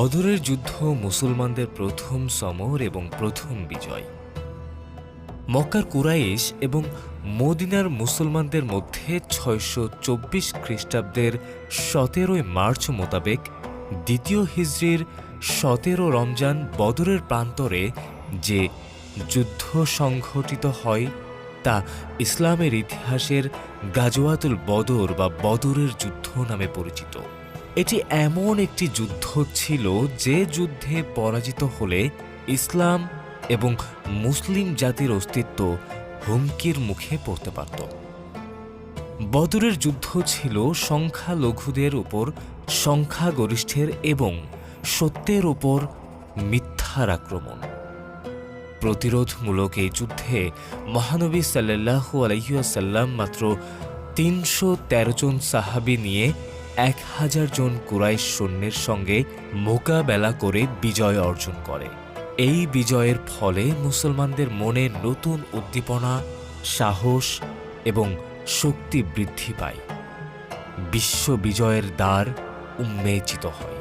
বদরের যুদ্ধ মুসলমানদের প্রথম সমর এবং প্রথম বিজয়। মক্কার কুরাইশ এবং মদিনার মুসলমানদের মধ্যে ছয়শো চব্বিশ খ্রিস্টাব্দের সতেরোই মার্চ মোতাবেক দ্বিতীয় হিজরির সতেরো রমজান বদরের প্রান্তরে যে যুদ্ধ সংঘটিত হয়, তা ইসলামের ইতিহাসের গাজওয়াতুল বদর বা বদরের যুদ্ধ নামে পরিচিত। এটি এমন একটি যুদ্ধ ছিল যে যুদ্ধে পরাজিত হলে ইসলাম এবং মুসলিম জাতির অস্তিত্ব হুমকির মুখে পড়তে পারত। বদরের যুদ্ধ ছিল সংখ্যালঘুদের উপর সংখ্যাগরিষ্ঠের এবং সত্যের উপর মিথ্যার আক্রমণ। প্রতিরোধমূলক এই যুদ্ধে মহানবী সাল্লাহু আলহিউসাল্লাম মাত্র তিনশো তেরো জন সাহাবি নিয়ে এক হাজার জন কুরাইশ সৈন্যের সঙ্গে মোকাবেলা করে বিজয় অর্জন করে। এই বিজয়ের ফলে মুসলমানদের মনে নতুন উদ্দীপনা, সাহস এবং শক্তি বৃদ্ধি পায়। বিশ্ব বিজয়ের দ্বার উন্মেচিত হয়।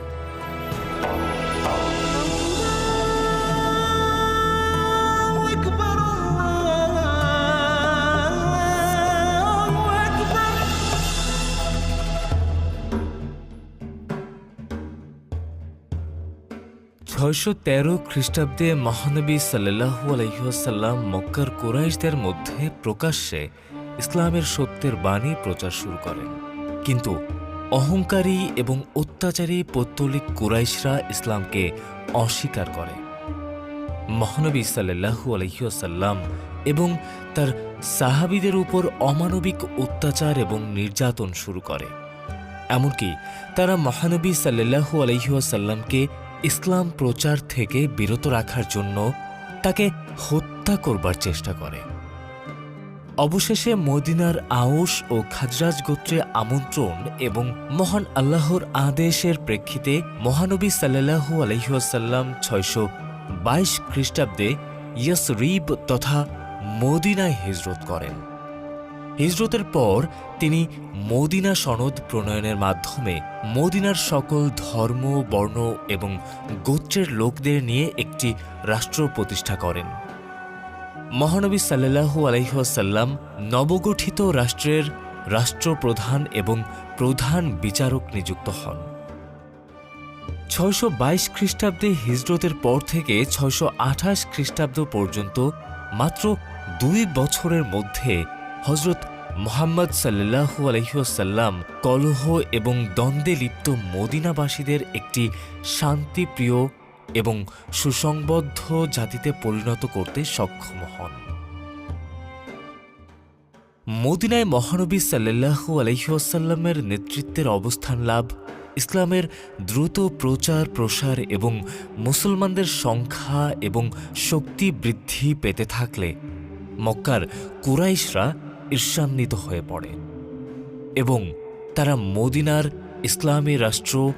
ছয়শো তেরো খ্রিস্টাব্দে মহানবী সাল্লাহু আলহিহাসাল্লাম মক্কার কুরাইশদের মধ্যে প্রকাশ্যে ইসলামের সত্যের বাণী প্রচার শুরু করেন। কিন্তু অহংকারী এবং অত্যাচারী পৌত্তলিক কুরাইশরা ইসলামকে অস্বীকার করে। মহানবী সাল্লাহু আলহিহাসাল্লাম এবং তার সাহাবিদের উপর অমানবিক অত্যাচার এবং নির্যাতন শুরু করে। এমনকি তারা মহানবী সাল্লাহু আলহিহাসাল্লামকে ইসলাম প্রচার থেকে বিরত রাখার জন্য তাকে হত্যা করবার চেষ্টা করে। অবশেষে মদিনার আউস ও খাজরাজ গোত্রে আমন্ত্রণ এবং মহান আল্লাহর আদেশের প্রেক্ষিতে মহানবী সাল্লাহু আলহিহাসাল্লাম ছয়শো বাইশ খ্রিস্টাব্দে ইয়াসরিব তথা মদিনায় হিজরত করেন। হিজরতের পর তিনি মদিনা সনদ প্রণয়নের মাধ্যমে মদিনার সকল ধর্ম, বর্ণ এবং গোত্রের লোকদের নিয়ে একটি রাষ্ট্র প্রতিষ্ঠা করেন। মহানবী সাল্লাহু আলহিহাসাল্লাম নবগঠিত রাষ্ট্রের রাষ্ট্রপ্রধান এবং প্রধান বিচারক নিযুক্ত হন। ছয়শো বাইশ খ্রিস্টাব্দে হিজরতের পর থেকে ছয়শো আঠাশ খ্রিস্টাব্দ পর্যন্ত মাত্র দুই বছরের মধ্যে হজরত মোহাম্মদ সাল্লাহু আলহিউসাল্লাম কলহ এবং দ্বন্দ্বে লিপ্ত মদিনাবাসীদের একটি শান্তিপ্রিয় এবং সুসংবদ্ধ জাতিতে পরিণত করতে সক্ষম হন। মদিনায় মহানবী সাল্লাহু আলহিউসাল্লামের নেতৃত্বের অবস্থান লাভ, ইসলামের দ্রুত প্রচার, প্রসার এবং মুসলমানদের সংখ্যা এবং শক্তি বৃদ্ধি পেতে থাকলে মক্কার কুরাইশরা ঈর্ষান্বিত হয়ে পড়ে এবং তারা মদিনার ইসলামী রাষ্ট্র,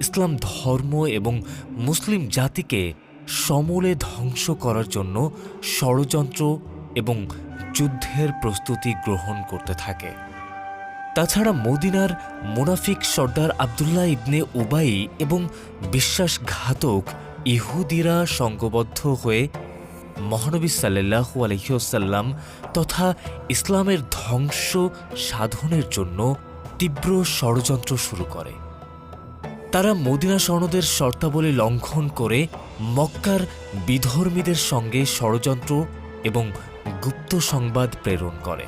ইসলাম ধর্ম এবং মুসলিম জাতিকে সমূলে ধ্বংস করার জন্য ষড়যন্ত্র এবং যুদ্ধের প্রস্তুতি গ্রহণ করতে থাকে। তাছাড়া মদিনার মুনাফিক সর্দার আবদুল্লাহ ইবনে উবাই এবং বিশ্বাসঘাতক ইহুদিরা সঙ্গবদ্ধ হয়ে মহানবী সাল্লাহু আলহিউসাল্লাম তথা ইসলামের ধ্বংস সাধনের জন্য তীব্র ষড়যন্ত্র শুরু করে। তারা মদিনা সনদের শর্তাবলী লঙ্ঘন করে মক্কার বিধর্মীদের সঙ্গে ষড়যন্ত্র এবং গুপ্ত সংবাদ প্রেরণ করে।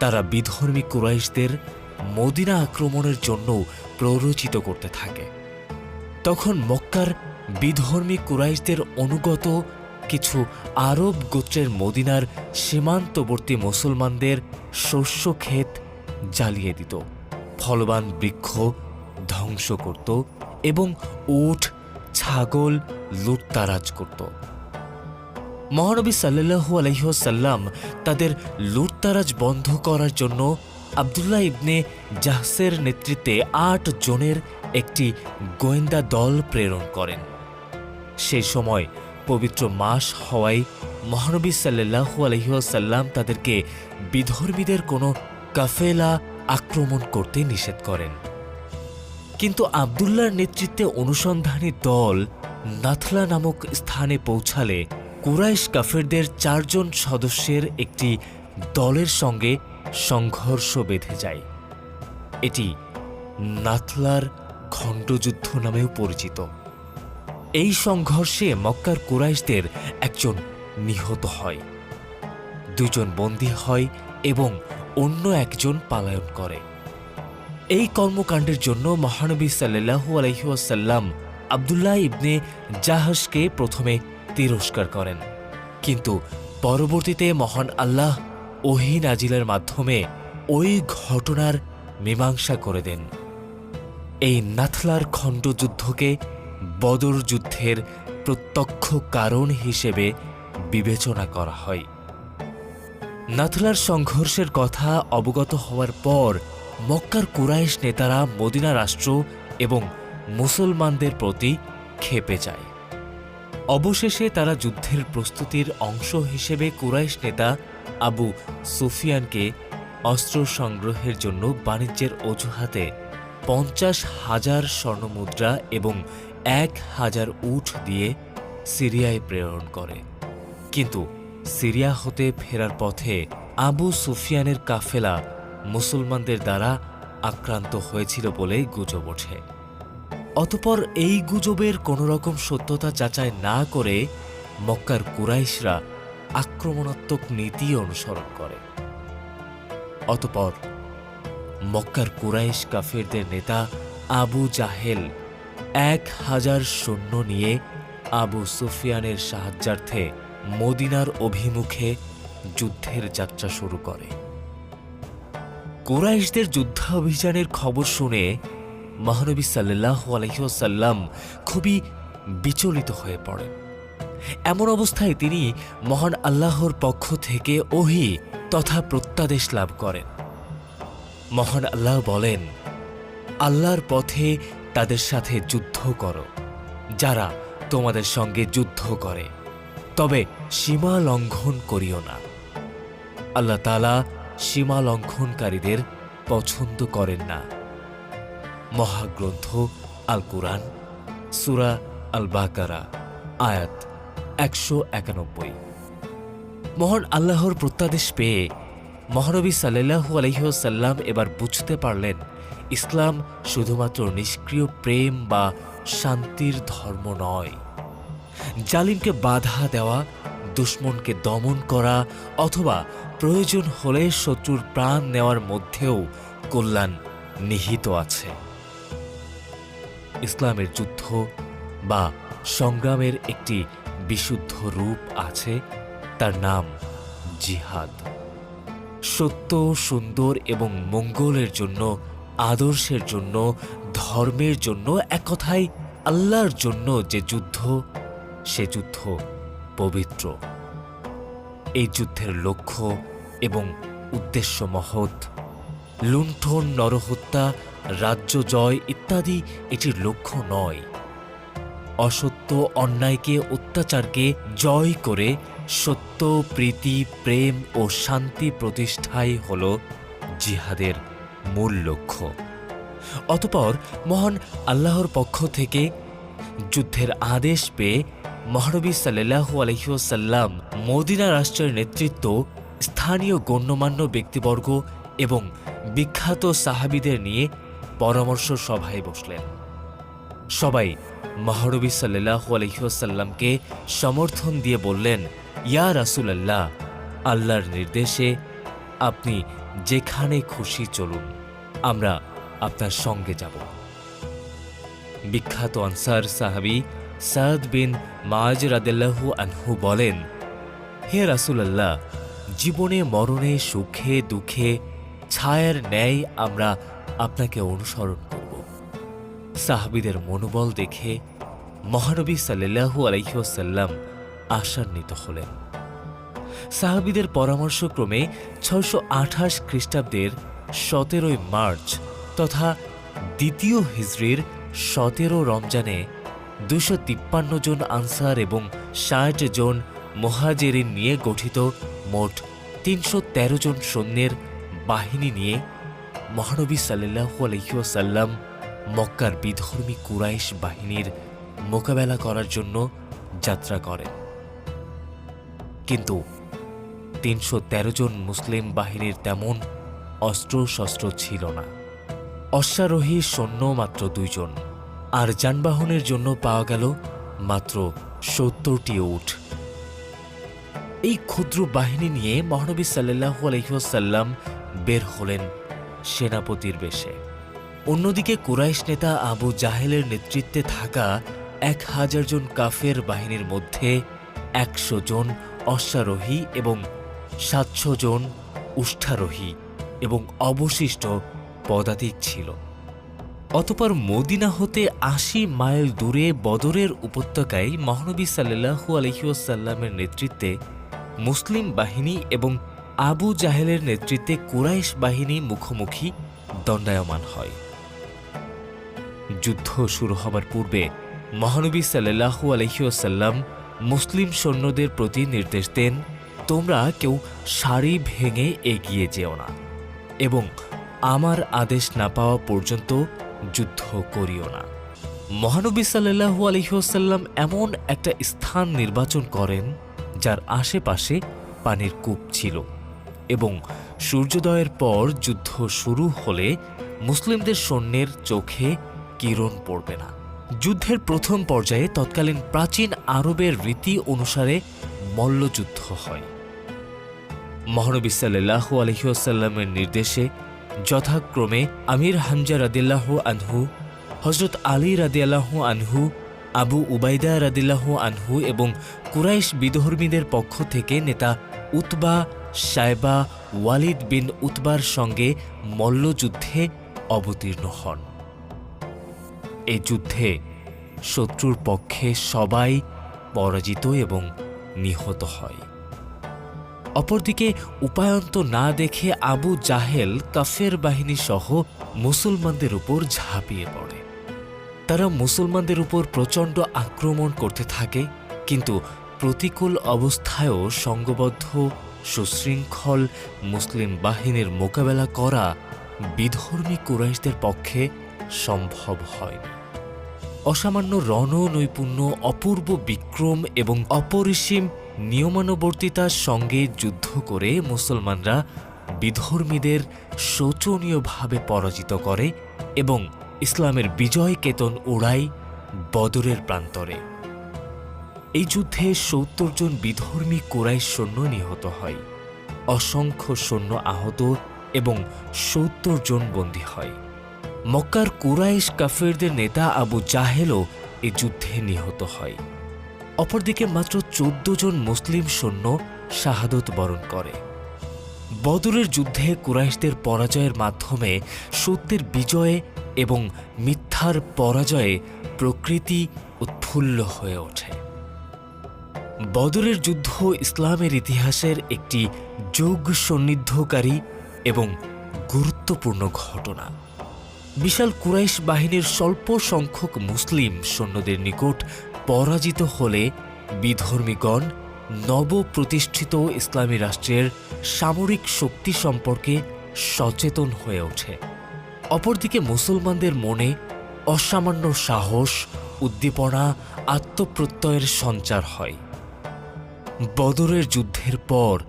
তারা বিধর্মী কুরাইশদের মদিনা আক্রমণের জন্য প্ররোচিত করতে থাকে। তখন মক্কার বিধর্মী কুরাইশদের অনুগত কিছু আরব গোত্রের মদিনার সীমান্তবর্তী মুসলমানদের শস্য ক্ষেত জ্বালিয়ে দিত। ফলবান বৃক্ষ ধ্বংস করত এবং উট, ছাগল লুটতারাজ করত। মহানবী সাল্লাহু আলহিহসাল্লাম তাদের লুটতারাজ বন্ধ করার জন্য আবদুল্লাহ ইবনে জাহসের নেতৃত্বে আট জনের একটি গোয়েন্দা দল প্রেরণ করেন। সেই সময় পবিত্র মাস হওয়ায় মহানবী সাল্লাহু আলহিহসাল্লাম তাদেরকে বিধর্মীদের কোনো কাফেলা আক্রমণ করতে নিষেধ করেন। কিন্তু আবদুল্লার নেতৃত্বে অনুসন্ধানী দল নাথলা নামক স্থানে পৌঁছালে কুরাইশ কাফেরদের চারজন সদস্যের একটি দলের সঙ্গে সংঘর্ষ বেঁধে যায়। এটি নাথলার খণ্ডযুদ্ধ নামেও পরিচিত। এই সংঘর্ষে মক্কার কুরাইশদের একজন নিহত হয় দুজন বন্দী হয় এবং অন্য একজন পালায়ন করে। এই কর্মকাণ্ডের জন্য মহানবী সাল্লাহু আলহিউসাল্লাম আবদুল্লাহ ইবনে জাহাজকে প্রথমে তিরস্কার করেন। কিন্তু পরবর্তীতে মহান আল্লাহ ওহি নাজিলের মাধ্যমে ওই ঘটনার মীমাংসা করে দেন। এই নাথলার খণ্ডযুদ্ধকে বদর যুদ্ধের প্রত্যক্ষ কারণ হিসেবে বিবেচনা করা হয়। নাথলার সংঘর্ষের কথা অবগত হওয়ার পর মক্কার কুরাইশ নেতারা মদিনা রাষ্ট্র এবং মুসলমানদের প্রতি খেপে যায়। অবশেষে তারা যুদ্ধের প্রস্তুতির অংশ হিসেবে কুরাইশ নেতা আবু সুফিয়ানকে অস্ত্র সংগ্রহের জন্য বাণিজ্যের অজুহাতে পঞ্চাশ হাজার স্বর্ণমুদ্রা এবং এক হাজার উট দিয়ে সিরিয়ায় প্রেরণ করে। কিন্তু সিরিয়া হতে ফেরার পথে আবু সুফিয়ানের কাফেলা মুসলমানদের দ্বারা আক্রান্ত হয়েছিল বলেই গুজব ওঠে। অতপর এই গুজবের কোনো রকম সত্যতা যাচাই না করে মক্কার কুরাইশরা আক্রমণাত্মক নীতি অনুসরণ করে। অতপর মক্কার কুরাইশ কাফেরদের নেতা আবু জাহেল এক হাজার সৈন্য নিয়ে আবু সুফিয়ানের সাহায্যার্থে মদিনার অভিমুখে যুদ্ধের যাত্রা শুরু করে। কুরাইশদের যুদ্ধাভিযানের খবর শুনে মহানবী সাল্লাহ আলহিসাল্লাম খুবই বিচলিত হয়ে পড়েন। এমন অবস্থায় তিনি মহান আল্লাহর পক্ষ থেকে ওহি তথা প্রত্যাদেশ লাভ করেন। মহান আল্লাহ বলেন, আল্লাহর পথে তাদের সাথে যুদ্ধ করো, যারা তোমাদের সঙ্গে যুদ্ধ করে। তবে সীমা লঙ্ঘন করিও না। আল্লাহ তালা সীমা লঙ্ঘনকারীদের পছন্দ করেন না। মহাগ্রন্থ আল কুরআন, সুরা আল বাকারা, আয়াত একশো একানব্বই। মহান আল্লাহর প্রত্যাদেশ পেয়ে মহানবী সাল্লাহু আলহিহসাল্লাম এবার বুঝতে পারলেন ইসলাম শুধুমাত্র নিষ্ক্রিয় প্রেম বা শান্তির ধর্ম নয়। জালিমকে বাধা দেওয়া, দুশ্মনকে দমন করা অথবা প্রয়োজন হলে শত্রুর প্রাণ নেওয়ার মধ্যেও কল্যাণ নিহিত আছে। ইসলামের যুদ্ধ বা সংগ্রামের একটি বিশুদ্ধ রূপ আছে, তার নাম জিহাদ। সত্য, সুন্দর এবং মঙ্গলের জন্য আদর্শের জন্য, ধর্মের জন্য, এক কথায় আল্লাহর জন্য যে যুদ্ধ, সে যুদ্ধ পবিত্র। এই যুদ্ধের লক্ষ্য এবং উদ্দেশ্য মহৎ। লুণ্ঠন, নরহত্যা, রাজ্য জয় ইত্যাদি এটির লক্ষ্য নয়। অসত্য অন্যায়কে, অত্যাচারকে জয় করে সত্য, প্রীতি, প্রেম ও শান্তি প্রতিষ্ঠাই হল জিহাদের মূল লক্ষ্য। অতপর মহান আল্লাহর পক্ষ থেকে যুদ্ধের আদেশ পেয়ে মহানবী সাল্লাহ আলহিউসাল্লাম মদিনা রাষ্ট্রের নেতৃত্ব স্থানীয় গণ্যমান্য ব্যক্তিবর্গ এবং বিখ্যাত সাহাবিদের নিয়ে পরামর্শ সভায় বসলেন। সবাই মহানবী সাল্লাহ আলহিউসাল্লামকে সমর্থন দিয়ে বললেন, ইয়া রাসুলাল্লাহ, আল্লাহর নির্দেশে আপনি যেখানে খুশি চলুন, আমরা আপনার সঙ্গে যাব। বিখ্যাত আনসার সাহাবি সাদ বিন মাজ রাদেল্লাহু আনহু বলেন, হে রাসুলাল্লাহ, জীবনে মরণে সুখে দুঃখে ছায়ার ন্যায় আমরা আপনাকে অনুসরণ করব। সাহাবিদের মনোবল দেখে মহানবী সাল্লাহু আলহিউসাল্লাম আশান্বিত হলেন। সাহাবিদের পরামর্শক্রমে ছয়শো আঠাশ খ্রিস্টাব্দের সতেরোই মার্চ তথা দ্বিতীয় হিজরির সতেরো রমজানে দুশো তিপ্পান্ন জন আনসার এবং ষাট জন মোহাজেরিন নিয়ে গঠিত মোট তিনশো তেরো জন সৈন্যের বাহিনী নিয়ে মহানবী সাল্লাহু আলহিউসাল্লাম মক্কার বিধর্মী কুরাইশ বাহিনীর মোকাবেলা করার জন্য যাত্রা করেন। কিন্তু তিনশো তেরো জন মুসলিম বাহিনীর তেমন অস্ত্র শস্ত্র ছিল না। অশ্বারোহী সৈন্য মাত্র দুইজন, আর যানবাহনের জন্য পাওয়া গেল মাত্র সত্তরটি উঠ এই ক্ষুদ্র বাহিনী নিয়ে মহানবী সাল্লাহ আলহিহাসাল্লাম বের হলেন সেনাপতির বেশে। অন্যদিকে কুরাইশ নেতা আবু জাহেলের নেতৃত্বে থাকা এক হাজার জন কাফের বাহিনীর মধ্যে একশো জন অশ্বারোহী এবং সাতশো জন উষ্ঠারোহী এবং অবশিষ্ট পদাতিক ছিল। অতপর মদিনা হতে আশি মাইল দূরে বদরের উপত্যকায় মহানবী সাল্লাহু আলহিউসাল্লামের নেতৃত্বে মুসলিম বাহিনী এবং আবু জাহেলের নেতৃত্বে কুরাইশ বাহিনী মুখোমুখি দণ্ডায়মান হয়। যুদ্ধ শুরু হবার পূর্বে মহানবী সাল্লাহু আলহিউসাল্লাম মুসলিম সৈন্যদের প্রতি নির্দেশ দেন তোমরা কেউ সারি ভেঙে এগিয়ে যেও না এবং আমার আদেশ না পাওয়া পর্যন্ত যুদ্ধ করিও না। মহানবী সাল্লাহু আলহিউসাল্লাম এমন একটা স্থান নির্বাচন করেন যার আশেপাশে পানির কূপ ছিল এবং সূর্যোদয়ের পর যুদ্ধ শুরু হলে মুসলিমদের সৈন্যের চোখে কিরণ পড়বে না। যুদ্ধের প্রথম পর্যায়ে তৎকালীন প্রাচীন আরবের রীতি অনুসারে মল্লযুদ্ধ হয়। মহানবী সাল্লাহ আলহিউসাল্লামের নির্দেশে যথাক্রমে আমির হামজা রাদিল্লাহ আনহু হজরত আলী রাদিয়াল্লাহ আনহু, আবু উবাইদা রাদিল্লাহ আনহু এবং কুরাইশ বিধর্মীদের পক্ষ থেকে নেতা উতবা সাইবা ওয়ালিদ বিন উতবার সঙ্গে মল্লযুদ্ধে অবতীর্ণ হন। এই যুদ্ধে শত্রুর পক্ষে সবাই পরাজিত এবং নিহত হয়। অপরদিকে উপায়ন্ত না দেখে আবু জাহেল কাফের বাহিনী সহ মুসলমানদের উপর ঝাঁপিয়ে পড়ে। তারা মুসলমানদের উপর প্রচণ্ড আক্রমণ করতে থাকে, কিন্তু প্রতিকূল অবস্থায়ও সঙ্গবদ্ধ, সুশৃঙ্খল মুসলিম বাহিনীর মোকাবেলা করা বিধর্মী কুরাইশদের পক্ষে সম্ভব হয়নি অসামান্য রণনৈপুণ্য, অপূর্ব বিক্রম এবং অপরিসীম নিয়মানুবর্তিতার সঙ্গে যুদ্ধ করে মুসলমানরা বিধর্মীদের শোচনীয়ভাবে পরাজিত করে এবং ইসলামের বিজয় কেতন উড়ায় বদরের প্রান্তরে। এই যুদ্ধে সত্তর জন বিধর্মী কোরাই সৈন্য নিহত হয়, অসংখ্য সৈন্য আহত এবং সত্তর জন বন্দী হয়। মক্কার কুরাইশ কাফেরদের নেতা আবু জাহেলও এ যুদ্ধে নিহত হয়। অপরদিকে মাত্র চোদ্দ জন মুসলিম সৈন্য শাহাদত বরণ করে। বদরের যুদ্ধে কুরাইশদের পরাজয়ের মাধ্যমে সত্যের বিজয়ে এবং মিথ্যার পরাজয়ে প্রকৃতি উৎফুল্ল হয়ে ওঠে। বদরের যুদ্ধ ইসলামের ইতিহাসের একটি যোগ সন্নিধ্যকারী এবং গুরুত্বপূর্ণ ঘটনা। বিশাল কুরাইশ বাহিনীর স্বল্প সংখ্যক মুসলিম সৈন্যদের নিকট পরাজিত হলে বিধর্মীগণ নবপ্রতিষ্ঠিত ইসলামী রাষ্ট্রের সামরিক শক্তি সম্পর্কে সচেতন হয়ে ওঠে। অপরদিকে মুসলমানদের মনে অসামান্য সাহস, উদ্দীপনা, আত্মপ্রত্যয়ের সঞ্চার হয়। বদরের যুদ্ধের পর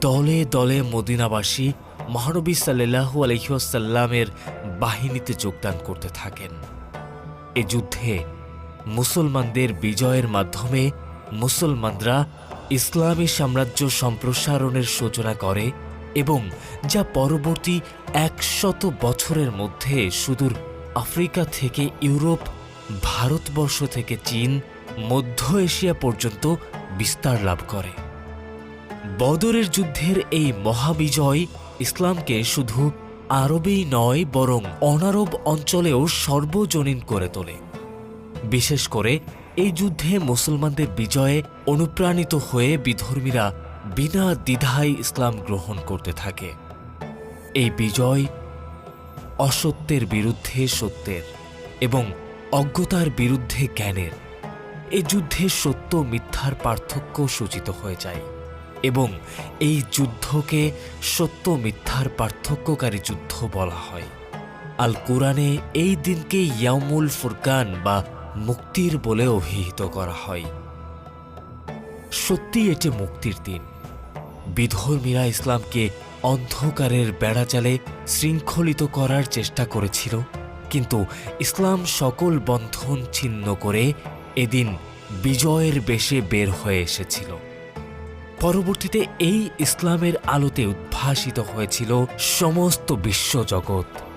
দলে দলে মদিনাবাসী মহানবী সাল্লাহু আলহিউসাল্লামের বাহিনীতে যোগদান করতে থাকেন। এ যুদ্ধে মুসলমানদের বিজয়ের মাধ্যমে মুসলমানরা ইসলামী সাম্রাজ্য সম্প্রসারণের সূচনা করে এবং যা পরবর্তী একশত বছরের মধ্যে সুদূর আফ্রিকা থেকে ইউরোপ, ভারতবর্ষ থেকে চীন, মধ্য এশিয়া পর্যন্ত বিস্তার লাভ করে। বদরের যুদ্ধের এই মহাবিজয় ইসলামকে শুধু আরবেই নয়, বরং অনারব অঞ্চলেও সর্বজনীন করে তোলে। বিশেষ করে এই যুদ্ধে মুসলমানদের বিজয়ে অনুপ্রাণিত হয়ে বিধর্মীরা বিনা দ্বিধায় ইসলাম গ্রহণ করতে থাকে। এই বিজয় অসত্যের বিরুদ্ধে সত্যের এবং অজ্ঞতার বিরুদ্ধে জ্ঞানের। এই যুদ্ধে সত্য মিথ্যার পার্থক্য সূচিত হয়ে যায় এবং এই যুদ্ধকে সত্য মিথ্যার পার্থক্যকারী যুদ্ধ বলা হয়। আল কোরআনে এই দিনকে ইয়ামুল ফুরকান বা মুক্তির বলে অভিহিত করা হয়। সত্যি এটি মুক্তির দিন। বিধর্মীরা ইসলামকে অন্ধকারের বেড়াজালে শৃঙ্খলিত করার চেষ্টা করেছিল, কিন্তু ইসলাম সকল বন্ধন ছিন্ন করে এদিন বিজয়ের বেশে বের হয়ে এসেছিল। পরবর্তীতে এই ইসলামের আলোতে উদ্ভাসিত হয়েছিল সমস্ত বিশ্বজগৎ।